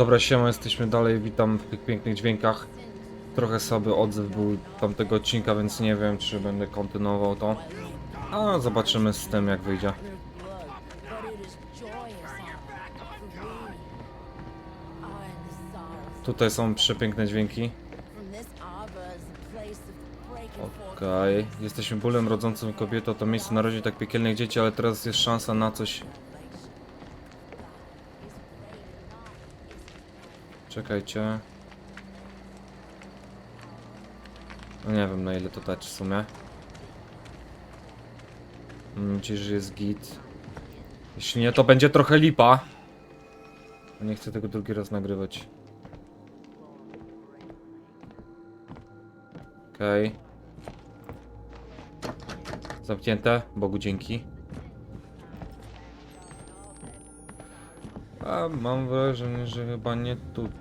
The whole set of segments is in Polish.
Dobra, siema, jesteśmy dalej, witam w tych pięknych dźwiękach. Trochę słaby odzew był tamtego odcinka, więc nie wiem, czy będę kontynuował to. A zobaczymy z tym, jak wyjdzie. Tutaj są przepiękne dźwięki. Okej, jesteśmy bólem rodzącą kobietą, to miejsce narodzi tak piekielnych dzieci, ale teraz jest szansa na coś. Czekajcie. No nie wiem na ile to dać w sumie. Mam że jest git. Jeśli nie, to będzie trochę lipa. Nie chcę tego drugi raz nagrywać. Okej. Zamknięte, Bogu dzięki. A mam wrażenie, że chyba nie tutaj.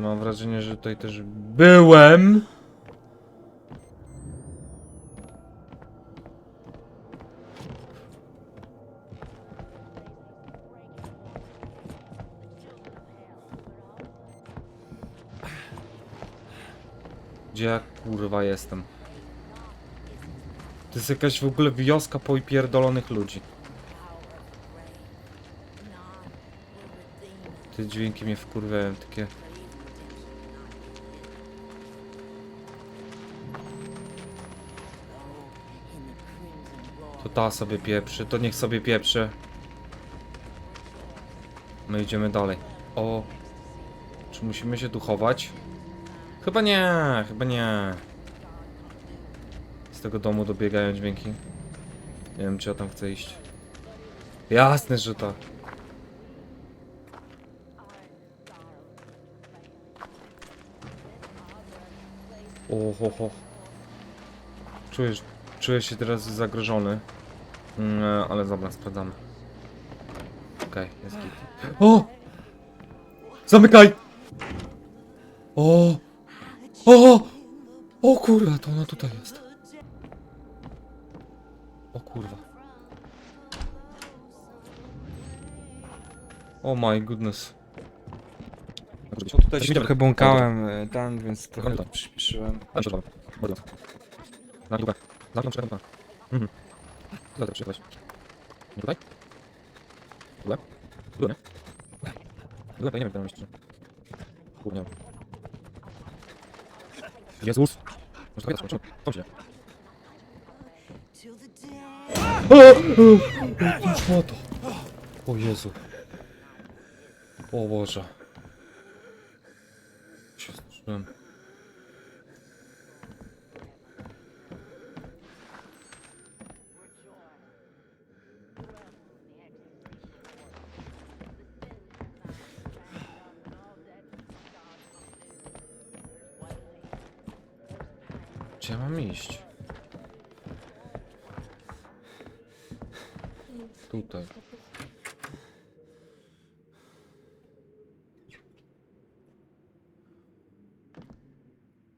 Mam wrażenie, że tutaj też byłem. Gdzie ja kurwa jestem? To jest jakaś w ogóle wioska poipierdolonych ludzi. Te dźwięki mnie wkurwiają, takie... To ta sobie pieprzy, to niech sobie pieprzy. My idziemy dalej. O... Czy musimy się tu chować? Chyba nie, chyba nie. Z tego domu dobiegają dźwięki. Nie wiem, czy ja tam chcę iść. Jasne, że tak. Oho, Czujesz, czuję się teraz zagrożony. Mm, ale dobra, sprawdzamy. Okej, jest git. O! Zamykaj! O! O! O kurwa, to ona tutaj jest. O kurwa. O my goodness. Bo tutaj się trochę błąkałem e, tam, więc trochę przyspieszyłem. Na długo. Na długo przerwę. Mhm. Zaraz przyjechać. Nie tutaj? Tutaj? Tutaj, nie? Tutaj, nie wiem, tam jeszcze. Kurde. Jezus! Może to może to się. O, to. O Jezu. O Boże. Się straszyłem. Gdzie ja mam iść? Tutaj.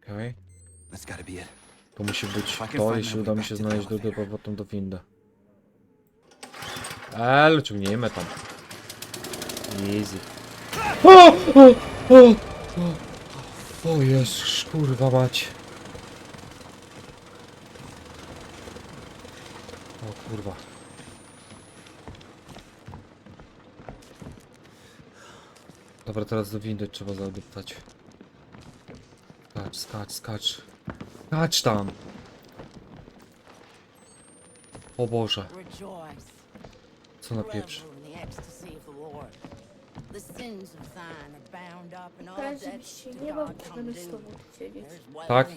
Okej. That's gotta be it. To musi być to, jeśli uda mi się znaleźć drogę powrotną do windy. El, ciągnijmy tam. Easy. O! O! O! O! O jest, kurwa mać. O kurwa. Dobra, teraz do windy trzeba zadeptać. Skacz, skacz, skacz. Skacz tam! O Boże, co na pieprz. Tak?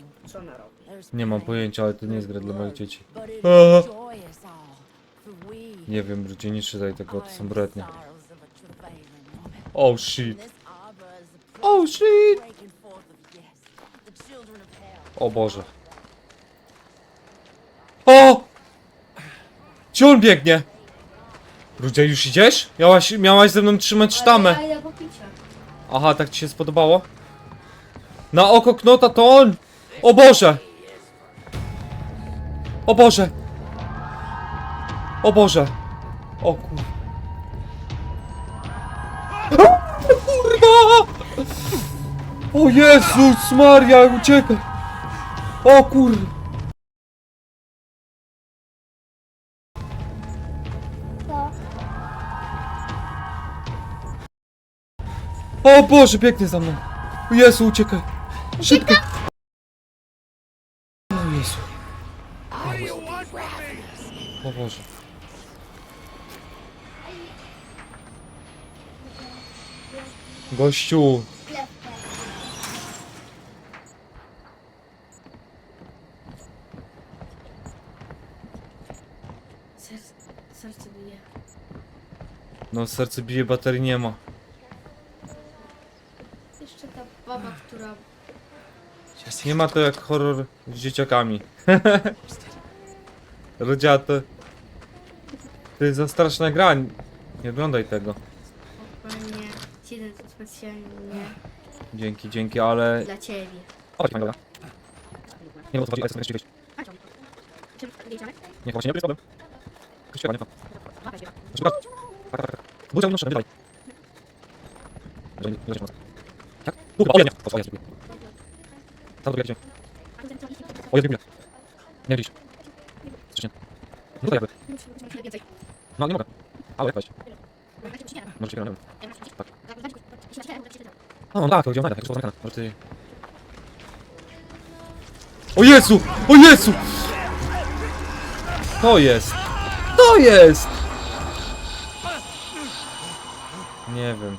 Nie mam pojęcia, ale to nie jest gra dla moich dzieci. Aha. Nie wiem, ludzie nie czytaj tego, to są brednie. Oh shit. Oh shit! O Boże. O! Gdzie on biegnie? Ludzie, już idziesz? Miałaś, miałaś ze mną trzymać sztamę. Ale ja idę po picie. Aha, tak ci się spodobało? Na oko knota to on! O Boże! O Boże! O Boże! O kur... Kurwa! O Jezus Maria, uciekaj! O kur... O Boże, biegnie za mną! O Jezu, uciekaj! Szybko! O Jezu. O Boże. Gościu! Serce, serce bije. No serce bije, baterii nie ma. Jeszcze ta baba, która... Nie ma to jak horror z dzieciakami. Rodziate. To jest za straszna gra. Nie oglądaj tego. Dzięki, dzięki, ale... dla ciebie. O, fajnie, dobra. Nie wiem o co chodzi, ale chcę jeszcze Nie, właśnie nie jest problem. Kościoła, nie. Proszę bardzo. Tak, tak, tak. Budzę unoszę, wydaj. Jeżeli, jeżeli się może. Tak? Tu, o, ja nie. O, ja dziękuję. Tam drugie, gdzie? O, ja dziękuję. Nie widzisz. Coś nie. No to jakby. No, nie mogę. Ale jak weź. Może ci nie wiem. Tak. O, tak, to gdzie on jak już zamykane. Może ty... O Jezu! O Jezu! To jest! To jest! Nie wiem.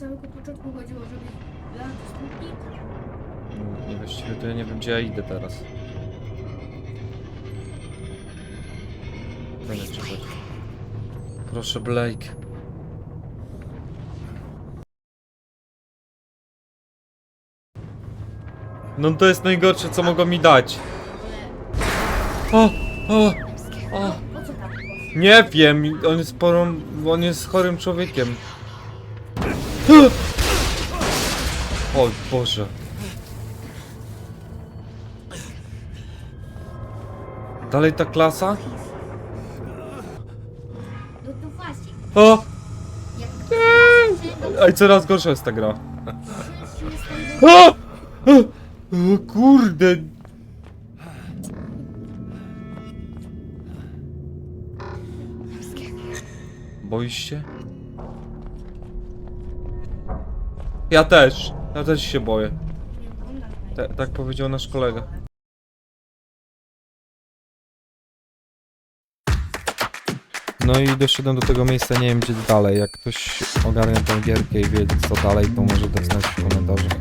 Na początku chodziło, żeby. Nie właściwie to ja nie wiem gdzie ja idę teraz. Będę czytać. Proszę Blake. No to jest najgorsze co mogą mi dać. O, o, o. Nie wiem, on jest porą... on jest chorym człowiekiem. O Boże. Dalej ta klasa? O! Ej, coraz gorsza jest ta gra. O! O! O kurde! Boisz się? Ja też. Ja też się boję. Ta, tak powiedział nasz kolega. No i doszedłem do tego miejsca, nie wiem gdzie dalej. Jak ktoś ogarnia tę gierkę i wie co dalej, to może dać znać w komentarzach.